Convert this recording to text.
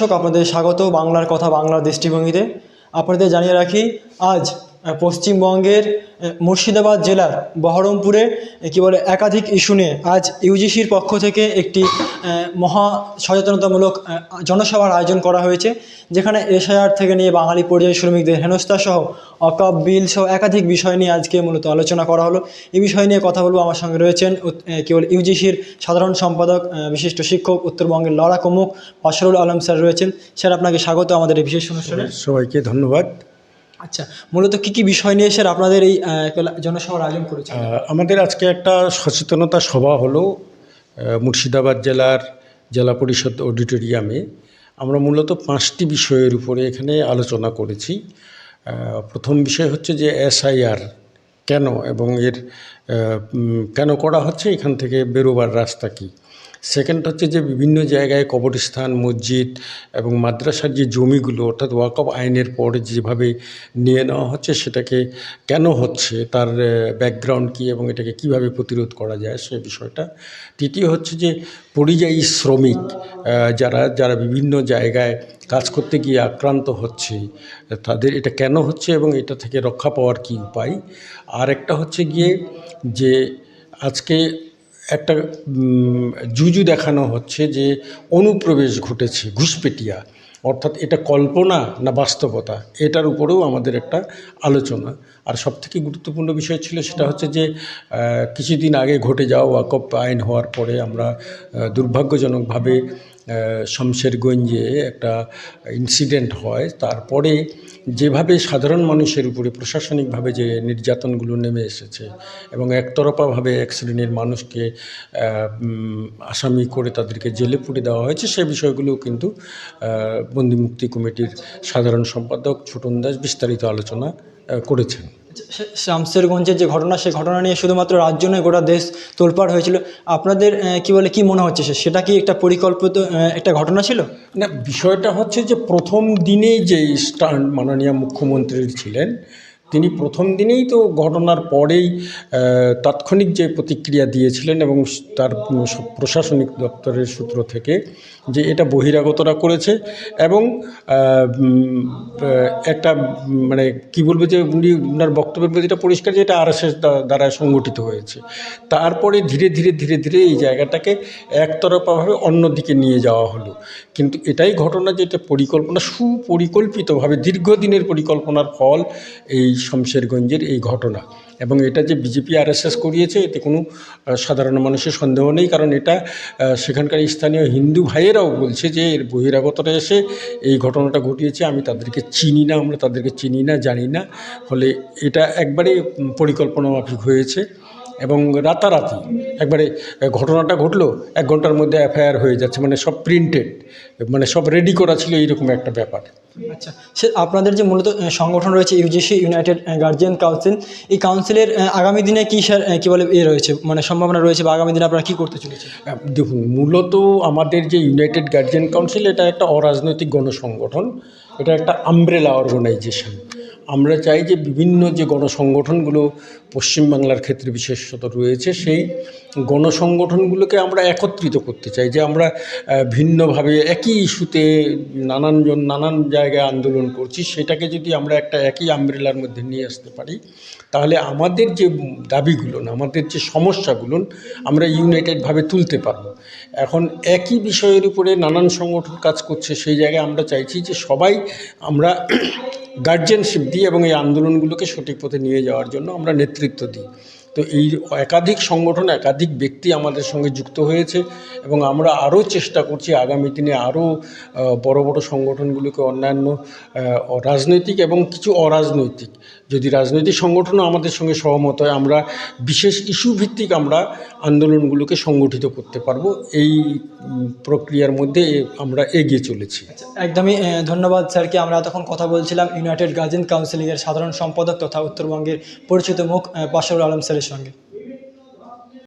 দর্শক আপনাদের স্বাগত বাংলার কথা বাংলার দৃষ্টিভঙ্গিতে। আপনাদের জানিয়ে রাখি আজ পশ্চিমবঙ্গের মুর্শিদাবাদ জেলার বহরমপুরে কি বলে একাধিক ইস্যু নিয়ে আজ ইউজিসির পক্ষ থেকে একটি মহা সচেতনতামূলক জনসভার আয়োজন করা হয়েছে যেখানে এসআইআর থেকে নিয়ে বাঙালি পরিযায়ী শ্রমিকদের হেনস্থা সহ অকাপ বিল সহ একাধিক বিষয় নিয়ে আজকে মূলত আলোচনা করা হলো। এই বিষয় নিয়ে কথা বলব আমার সঙ্গে রয়েছেন উত- আহ, কি বলে ইউজিসির সাধারণ সম্পাদক বিশিষ্ট শিক্ষক উত্তরবঙ্গের লড়াকো মুখ বাসরুল আলম স্যার রয়েছেন। স্যার আপনাকে স্বাগত আমাদের এই বিশেষ অনুষ্ঠানে। সবাইকে ধন্যবাদ। আচ্ছা মূলত কি কি বিষয় নিয়ে স্যার আপনাদের এই জনসভার আয়োজন করেছে আমাদের আজকে একটা সচেতনতা সভা হলো মুর্শিদাবাদ জেলার জেলা পরিষদ অডিটোরিয়ামে। আমরা মূলত পাঁচটি বিষয়ের উপরে এখানে আলোচনা করেছি। প্রথম বিষয় হচ্ছে যে এসআইআর কেন এবং এর কেন করা হচ্ছে, এখান থেকে বেরোবার রাস্তা কী? সেকেন্ড হচ্ছে যে বিভিন্ন জায়গায় কবরস্থান, মসজিদ এবং মাদ্রাসার যে জমিগুলো, অর্থাৎ ওয়াকফ আইনের পরে যেভাবে নিয়ে নেওয়া হচ্ছে, সেটাকে কেন হচ্ছে, তার ব্যাকগ্রাউন্ড কী এবং এটাকে কীভাবে প্রতিরোধ করা যায়, সে বিষয়টা। তৃতীয় হচ্ছে যে পরিযায়ী শ্রমিক যারা যারা বিভিন্ন জায়গায় কাজ করতে গিয়ে আক্রান্ত হচ্ছে, তাদের এটা কেন হচ্ছে এবং এটা থেকে রক্ষা পাওয়ার কী উপায়? আর একটা হচ্ছে গিয়ে যে আজকে একটা জুজু দেখানো হচ্ছে যে অনুপ্রবেশ ঘটেছে, ঘুষপেটিয়া। অর্থাৎ এটা কল্পনা না বাস্তবতা? এটার উপরেও আমাদের একটা আলোচনা। আর সবথেকে গুরুত্বপূর্ণ বিষয় ছিল সেটা হচ্ছে যে কিছুদিন আগে ঘটে যাওয়া ওয়াকফ আইন হওয়ার পরে আমরা দুর্ভাগ্যজনকভাবে শমশেরগঞ্জে একটা ইনসিডেন্ট হয়। তারপরে যেভাবে সাধারণ মানুষের উপরে প্রশাসনিকভাবে যে নির্যাতনগুলো নেমে এসেছে এবং একতরফাভাবে এক শ্রেণির মানুষকে আসামি করে তাদেরকে জেলে পুড়ে দেওয়া হয়েছে, সে বিষয়গুলো কিন্তু বন্দিমুক্তি কমিটির সাধারণ সম্পাদক ছোটন দাস বিস্তারিত আলোচনা করেছেন। শামসেরগঞ্জের যে ঘটনা, সেই ঘটনা নিয়ে শুধুমাত্র রাজ্য নয়, গোটা দেশ তোলপাড় হয়েছিল আপনাদের কি বলে, কি মনে হচ্ছে? সেটা কি একটা পরিকল্পিত একটা ঘটনা ছিল না, বিষয়টা হচ্ছে যে প্রথম দিনেই যে মাননীয় মুখ্যমন্ত্রী ছিলেন তিনি প্রথম দিনেই তো ঘটনার পরেই তাৎক্ষণিক যে প্রতিক্রিয়া দিয়েছিলেন এবং তার প্রশাসনিক দপ্তরের সূত্র থেকে যে এটা বহিরাগতরা করেছে এবং একটা মানে কি বলব যে উনি ওনার বক্তব্যের প্রতি এটা পরিষ্কার যে এটা আরএসএস দ্বারা সংগঠিত হয়েছে। তারপরে ধীরে ধীরে ধীরে ধীরে এই জায়গাটাকে একতরফাভাবে অন্যদিকে নিয়ে যাওয়া হলো। কিন্তু এটাই ঘটনা যে এটা পরিকল্পনা, সুপরিকল্পিতভাবে দীর্ঘদিনের পরিকল্পনার ফল এই শমশেরগঞ্জের এই ঘটনা। এবং এটা যে বিজেপি আরএসএস করিয়েছে, এতে কোনো সাধারণ মানুষের সন্দেহ নেই, কারণ এটা সেখানকার স্থানীয় হিন্দু ভাইয়েরাও বলছে যে এর বহিরাগতরা এসে এই ঘটনাটা ঘটিয়েছে। আমি তাদেরকে চিনি না, আমরা তাদেরকে চিনি না, জানি না। ফলে এটা একবারে পরিকল্পনা মাফিক হয়েছে। এবং রাতারাতি। একবারে ঘটনাটা ঘটলো এক ঘণ্টার মধ্যে এফআইআর হয়ে যাচ্ছে মানে সব প্রিন্টেড মানে সব রেডি করা ছিল এইরকম একটা ব্যাপার। আচ্ছা সে আপনাদের যে মূলত সংগঠন রয়েছে ইউজিসি ইউনাইটেড গার্জিয়ান কাউন্সিল এই কাউন্সিলের আগামী দিনে কী স্যার কী বলে এ রয়েছে মানে সম্ভাবনা রয়েছে বা আগামী দিনে আপনারা কী করতে চলেছে দেখুন মূলত আমাদের যে ইউনাইটেড গার্জিয়ান কাউন্সিল এটা একটা অরাজনৈতিক গণসংগঠন এটা একটা আমব্রেলা অর্গানাইজেশন আমরা চাই যে বিভিন্ন যে গণসংগঠনগুলো পশ্চিমবাংলার ক্ষেত্রে বিশেষত রয়েছে, সেই গণসংগঠনগুলোকে আমরা একত্রিত করতে চাই, যে আমরা ভিন্নভাবে একই ইস্যুতে নানানজন নানান জায়গায় আন্দোলন করছি, সেটাকে যদি আমরা একটা একই আমব্রেলার মধ্যে নিয়ে আসতে পারি, তাহলে আমাদের যে দাবিগুলো, আমাদের যে সমস্যাগুলো, আমরা ইউনাইটেডভাবে তুলতে পারব। এখন একই বিষয়ের উপরে নানান সংগঠন কাজ করছে, সেই জায়গায় আমরা চাইছি যে সবাই আমরা গার্জিয়ানশিপ দিই এবং এই আন্দোলনগুলোকে সঠিক পথে নিয়ে যাওয়ার জন্য আমরা নেতৃত্ব দিই। তো এই একাধিক সংগঠন একাধিক ব্যক্তি আমাদের সঙ্গে যুক্ত হয়েছে এবং আমরা আরও চেষ্টা করছি আগামী দিনে আরও বড় বড় সংগঠনগুলোকে অন্যান্য রাজনৈতিক এবং কিছু অরাজনৈতিক যদি রাজনৈতিক সংগঠনও আমাদের সঙ্গে সহমত হয় আমরা বিশেষ ইস্যু ভিত্তিক আমরা আন্দোলনগুলোকে সংগঠিত করতে পারব। এই প্রক্রিয়ার মধ্যে আমরা এগিয়ে চলেছি। একদমই ধন্যবাদ স্যারকে। আমরা তখন কথা বলছিলাম ইউনাইটেড গার্জেন কাউন্সিলিংয়ের সাধারণ সম্পাদক তথা উত্তরবঙ্গের পরিচিত মুখ আহ, বাশারুল আলম স্যারের সঙ্গে